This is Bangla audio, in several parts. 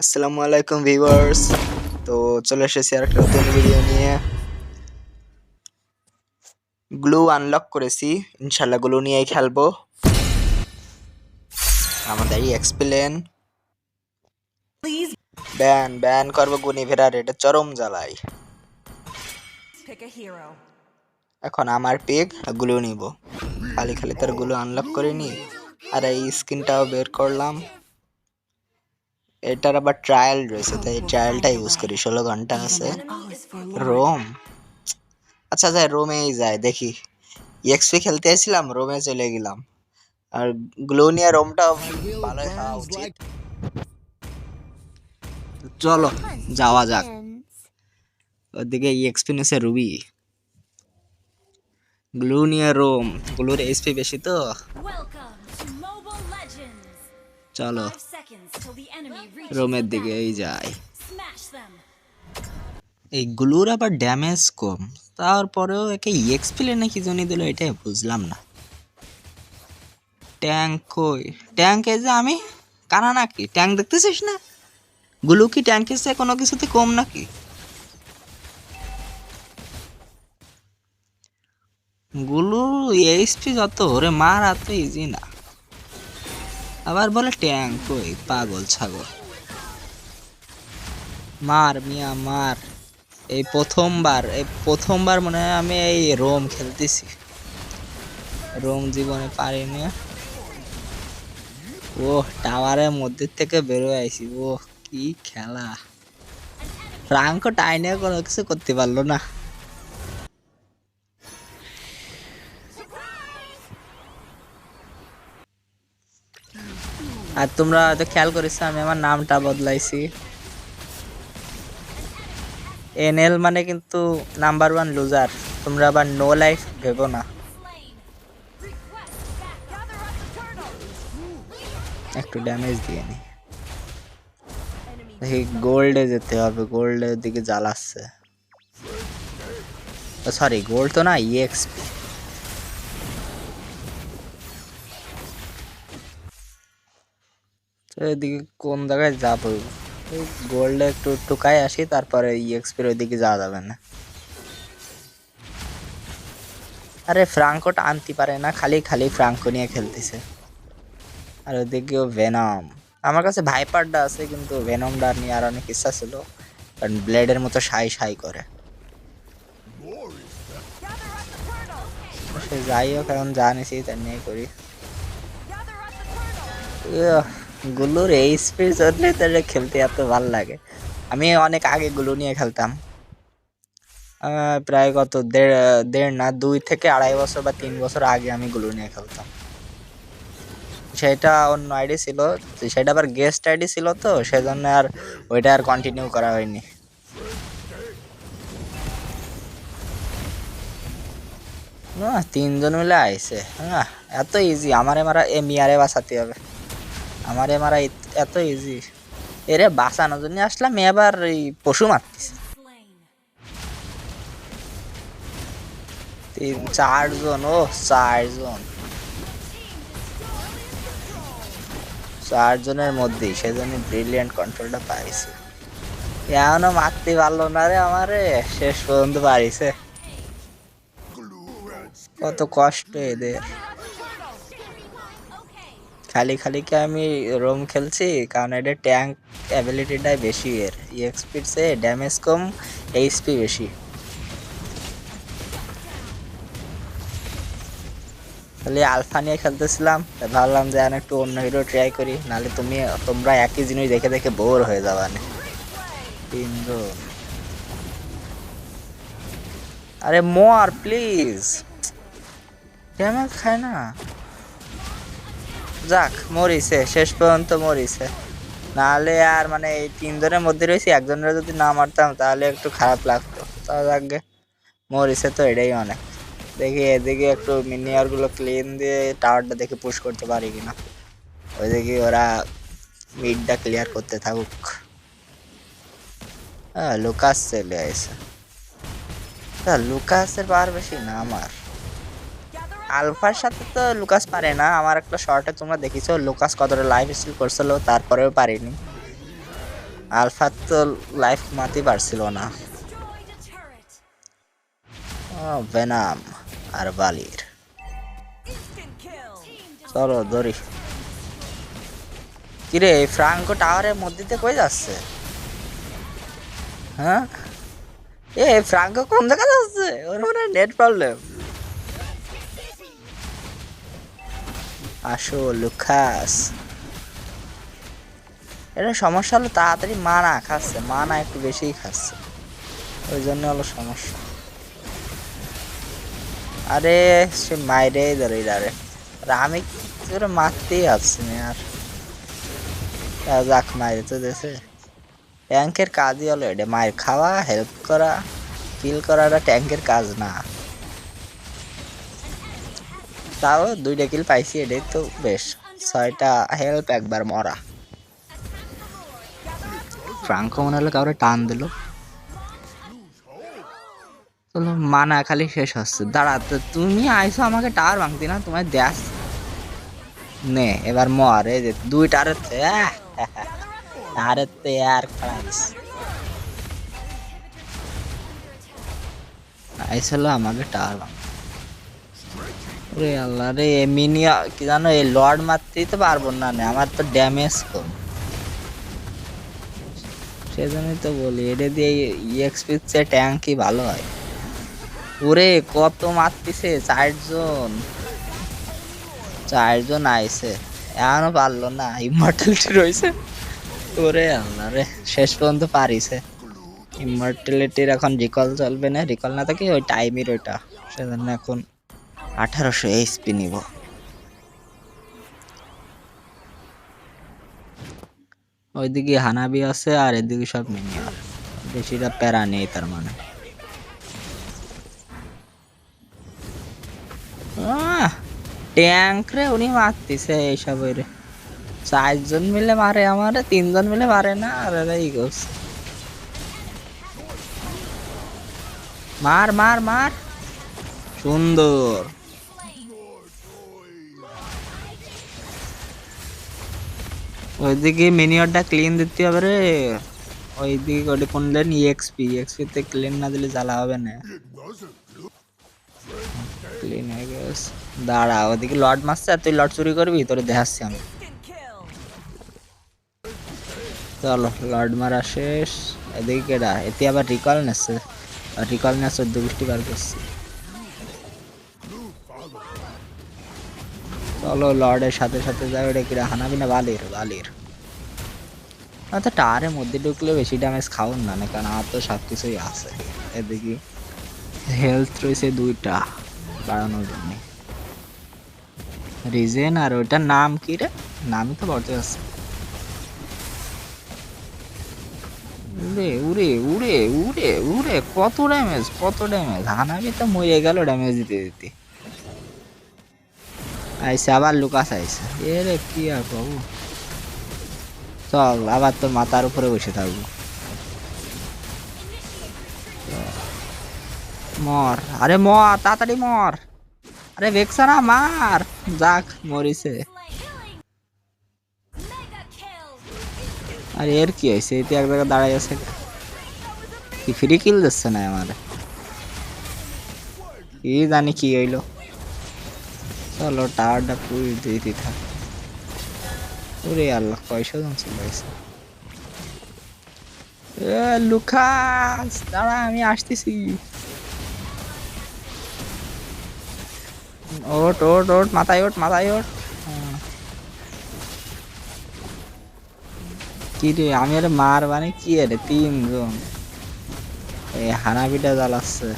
আসসালামু আলাইকুম ভিউয়ার্স। তো চলে এসেছি আর একটা নতুন ভিডিও নিয়ে। গ্লু আনলক করেছি। ইনশাল্লাহ গ্লু নিয়েই খেলব। আমাদের এক্সপ্লেন ব্যান ব্যান করব গুনি গুনিভেরার এটা চরম জ্বালাই. এখন আমার পিক গ্লু নিব। খালি খালি তার গ্লু আনলক করিনি আর এই স্কিনটাও বের করলাম। এটার আবার ট্রায়াল রয়েছে, তাই ট্রায়ালটা ইউজ করি, ষোলো ঘণ্টা আছে। রোম? আচ্ছা যাই, রোমেই যায় দেখি। এক্সপি খেলতে এসেছিলাম, রোমে চলে গেলাম। আর গ্লোনিয়া রোমটা ভালোই হওয়া উচিত। চলো, যাওয়া যাক। ওদিকে এক্সপি নিছে রুবি গ্লুনিয়া রোম গ্লুর এসপি বেশি তো? চলো। রোমের the দিকে এই যায়। এই গ্লুর আবার ড্যামেজ কম। তারপরেও একে এক্সপি নাকি জনি দিল এটাই বুঝলাম না। ট্যাঙ্ক কই? ট্যাঙ্ক এই যে আমি? কানা নাকি? ট্যাঙ্ক দেখতেছিস না? গুলু কি ট্যাঙ্কের চেয়ে কোনো কিছুতে কম নাকি? গুলু এইচপি যত ওরে মার এত ইজি না। আবার বলে ট্যাঙ্ক কই পাগল, ছাগল। মার মিয়া, মার। এই প্রথমবার এই প্রথমবার মনে হয় আমি এই রোম খেলতেছি। রোম জীবনে পারিনি ও টাওয়ারের মধ্যে থেকে বেরোয় আইছি। ও কি খেলা। ফ্রাঙ্কো টাইনে কোনো কিছু করতে পারল না। আর তোমরা হয়তো খেয়াল করেছ, আমি আমার নামটা বদলাইছি। এনএল মানে কিন্তু নাম্বার ওয়ান লুজার, তোমরা আবার নো লাইফ ভেবো না। একটু ড্যামেজ দিয়ে নি। দেখি গোল্ডে যেতে হবে, গোল্ডের দিকে জ্বালাচ্ছে। সরি, গোল্ড তো না ইএক্সপি তো এদিকে কোন জায়গায় যাব? গোল্ডে একটু টুকাই আসি, তারপরে ইএক্সপির ওইদিকে যাওয়া যাবে না। আরে ফ্রাঙ্কোটা আনতে পারে না, খালি খালি ফ্রাঙ্কো নিয়ে খেলতেছে। আর ওইদিকেও ভেনম আমার কাছে ভাইপারটা আছে, কিন্তু ভেনমটা নিয়ে আর অনেক ইচ্ছা ছিল, কারণ ব্লেডের মতো সাই সাই করে। সে যাই হোক, এখন জানিসই তার নিয়ে করি। গুলোর এই স্পিড জন্য তাহলে খেলতে এত ভালো লাগে। আমি অনেক আগে গুলো নিয়ে খেলতাম। প্রায় কত দেড় দেড় না, দুই থেকে আড়াই বছর বা তিন বছর আগে আমি গুলো নিয়ে খেলতাম। সেটা অন্য আইডি ছিল, সেটা আবার গেস্ট আইডি ছিল তো, সেজন্য আর ওইটা আর কন্টিনিউ করা হয়নি। না, তিনজন মিলে আইছে। হ্যাঁ এত ইজি আমারে মারা, এ মিয়ারে বাঁচাতে হবে। আমারে মারা এত- ইজি এরে বাঁচানোর জন্য আসলাম, এবার এই পশু মারতেছে। চারজন, ও, চারজন। চারজনের মধ্যেই সেজন্য ব্রিলিয়ান্ট কন্ট্রোলটা পাইছে। এখনও মারতে পারল না রে আমারে, শেষ পর্যন্ত পারিছে। কত কষ্ট এদের। খালি খালি কি আমি রোম খেলছি? কারণ এটা ট্যাঙ্ক অ্যাবিলিটিটাই বেশি এর। ইএক্সপির ড্যামেজ কম এইচপি বেশি। খালি আলফা নিয়ে খেলতেছিলাম ভাবলাম যে আমি একটু অন্য হিরো ট্রাই করি, নাহলে তুমি, তোমরা একই জিনিস দেখে দেখে বোর হয়ে যাবা না। তিনজন আরে মোর প্লিজ ড্যামেজ খায় না। যাক, মরিছে, শেষ পর্যন্ত মরিছে। নাহলে আর মানে এই তিনজনের মধ্যে রয়েছে, একজনের যদি না মারতাম তাহলে একটু খারাপ লাগতো। তা যাকগে মরিছে তো এটাই অনেক। দেখি এদিকে একটু মিনিয়ারগুলো ক্লিন দিয়ে টাওয়ারটা দেখে পুশ করতে পারি কিনা। ওই দেখি ওরা মিডটা ক্লিয়ার করতে থাকুক। হ্যাঁ লুকাস চলে আসে লুকাসের পাওয়ার বেশি না আমার। আলফার সাথে তো লুকাস পারে না। আমার একটা শর্টে তোমরা দেখিছো, লুকাস কতটা লাইফ স্টিল করছিল, তারপরেও পারিনি। আলফার তো লাইফ মারতে পারছিল না। ভেনাম আর বালির. চলো দড়ি কিরে, ফ্রাঙ্কো টাওয়ারের মধ্যে কই যাচ্ছে? হ্যাঁ? এ, ফ্রাঙ্কো কোন জায়গা যাচ্ছে? ওর নেট প্রবলেম আসো লুকাস। এটা সমস্যা হলো তাড়াতাড়ি মানা খাচ্ছে, মানা একটু বেশিই খাচ্ছে। ওই জন্য হলো সমস্যা। আরে, সে মাইরেই ধরে দাঁড়ে আর আমি তোরা মারতেই আসছি না আর। যাক, মাইরে তো দেশে ট্যাঙ্কের কাজই হলো এটা মায়ের খাওয়া হেল্প করা কিল করাটা ট্যাঙ্কের কাজ না। তাও দুইটা কিল পাইছি এটাই তো বেশ। ছয়টা হেল্প একবার মরা। ফ্রাঙ্কো মনে হলো কাউরে টান দিল। চলো মানা, খালি শেষ হচ্ছে। দাঁড়া, তো তুমি আইসো আমাকে টাওয়ার ভাঙতি না? তোমার দেশ নে, এবার মর, এই যে দুই টারের টারের তে আর আইসলো আমাকে টাওয়ার ভাঙ ওরে আল্লাহ রে মিনিয়া, কি জানো এই লর্ড মারতেই তো পারব না আমার তো ড্যামেজ কম। সেজন্যই তো বলি, এটা দিয়ে ইএক্সপি চেয়ে ট্যাঙ্কই ভালো হয়। ওরে, কত মারতিছে, চারজন। চারজন আইছে, এখনও পারল না ইমর্টালিটি রয়েছে ওরে আল্লাহ রে, শেষ পর্যন্ত পারিছে। ইমর্টালিটির এখন রিকল চলবে না রিকল না থাকে, ওই টাইমের ওইটা সেজন্য এখন আঠারোশো এইচপি নিব। ওইদিকে হানাবি আছে আর এদিকে সব মিনিয়ার বেশিটা প্যারা নেই তার মানে। ট্যাঙ্ক রে, উনি মারতেছে এইসব ওই রে চারজন মিলে মারে আমার, তিনজন মিলে মারে না, আর এরা ই করছে। মার মার মার। সুন্দর। ওইদিকে মিনিয়রটা ক্লিন দিতে হবে রে। ওইদিকে ওটা কোন লেন ইএক্সপি তে ক্লিন না দিলে জ্বালা হবে না। ক্লিন হয়ে গেছে দাঁড়া ওদিকে লট মারছে আর তুই লট চুরি করবি? তোরে দেখাচ্ছি আমি। চলো লর্ড মারা শেষ। এদিকে কেডা এতে আবার রিকল নেছে আর রিকল নিয়ে চোদ্দ বার করছি। চলো, লর্ডের সাথে সাথে যাবে এটা কিরা হানাবি না বালির বালির। তো টাওয়ারের মধ্যে ঢুকলে বেশি ড্যামেজ খাওন না না কারণ আমার তো সব কিছুই আছে। এদিকে হেলথ রয়েছে দুইটা বাড়ানোর জন্য। রিজেন আর ওইটার নাম কি রে? নামই তো বলতে আছে। উড়ে উড়ে উড়ে উড়ে উড়ে, কত ড্যামেজ কত ড্যামেজ হানাবি তো মরে গেল ড্যামেজ দিতে দিতে। আইসে আবার লুকাস আইসে এ রে কি আর বাবু চল আবার তোর মাথার উপরে বসে থাকব। মর আরে মর তাড়াতাড়ি মর। আরে ভেকসা না মার। যাক মরিছে. আর এর কি হয়েছে এতে এক জায়গায় দাঁড়াই আছে। কি ফ্রি কিল দিচ্ছে না আমার কি জানি কি হইল। চলো, টাওয়ারটা পুরি দিতে থাক। ওরে আল্লাহ, কয়শো জন এসে এ, লুকাস, দাঁড়া, আমি আসতেছি। ওট ওট ওট মাথায় ওট মাথায় ওট হ্যাঁ। কি রে, আমি আরে মার মানে কি রে তিনজন। এই হানাবিটা জ্বালাচ্ছে।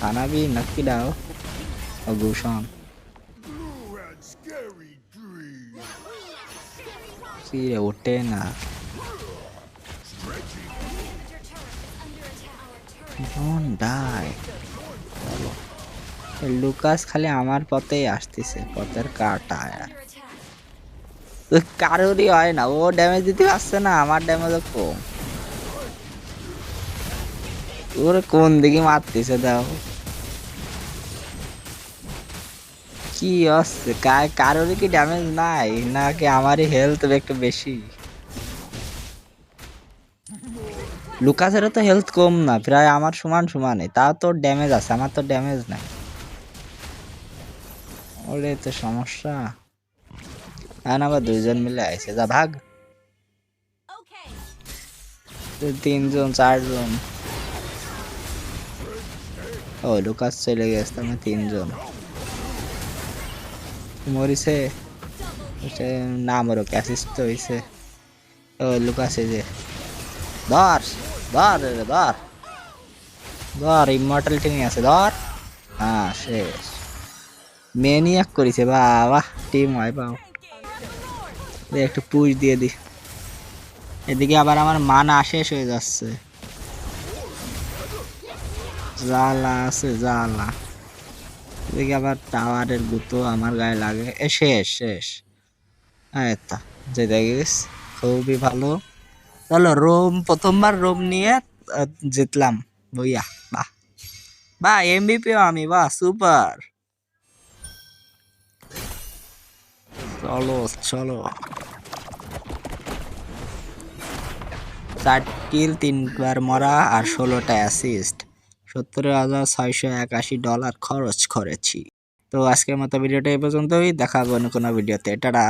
হানাবি, নাকি ডাও? ভূষণ কি রে ওঠে না ডোন্ট ডাই লুকাস খালি আমার পথেই আসতেছে, পথের কাটা কারোরই হয় না, ও ড্যামেজ দিতে পারছে না, আমার ড্যামেজও কম। ওর কোন দিকে মারতেছে দাও কি হচ্ছে কা- কারোরই কি ড্যামেজ নাই? নাকি আমারই হেলথ একটু বেশি? লুকাসেরও তো হেলথ কম না প্রায় আমার সমান সমানই। তাও তো ড্যামেজ আছে আমার তো ড্যামেজ নাই। ওরে তো সমস্যা। এখন আবার দুইজন মিলে আইছে। যা ভাগ। তিনজন চারজন। ও লুকাস চলে গেছে আমি তিনজন। মরিছে না মরো অ্যাসিস্ট তো হইছে ও লুকাস এই যে। ধর ধর ধর ধর ইমর্টালিটি নিয়ে আছে ধর হ্যাঁ শেষ। মেনিয়াক করেছে বাবা টিম হয় দে, একটু পুশ দিয়ে দি। এদিকে আবার আমার মানা শেষ হয়ে যাচ্ছে। জ্বালা আছে, জ্বালা। এদিকে আবার টাওয়ারের গুতো আমার গায়ে লাগে। এ, শেষ শেষ। এই তো যেতে গেছ, খুবই ভালো। চলো, রোম, প্রথমবার রোম নিয়ে জিতলাম। বইয়া, বাহ। বাহ এমবিপিও আমি, বাহ সুপার চলো চলো। চার কিল তিনবার মরা আর ষোলোটা অ্যাসিস্ট সত্তর হাজার ছয়শো একাশি ডলার খরচ করেছি। তো আজকের মতো ভিডিওটা এই পর্যন্তই। দেখা হবে অন্য কোনো ভিডিওতে। টাটা!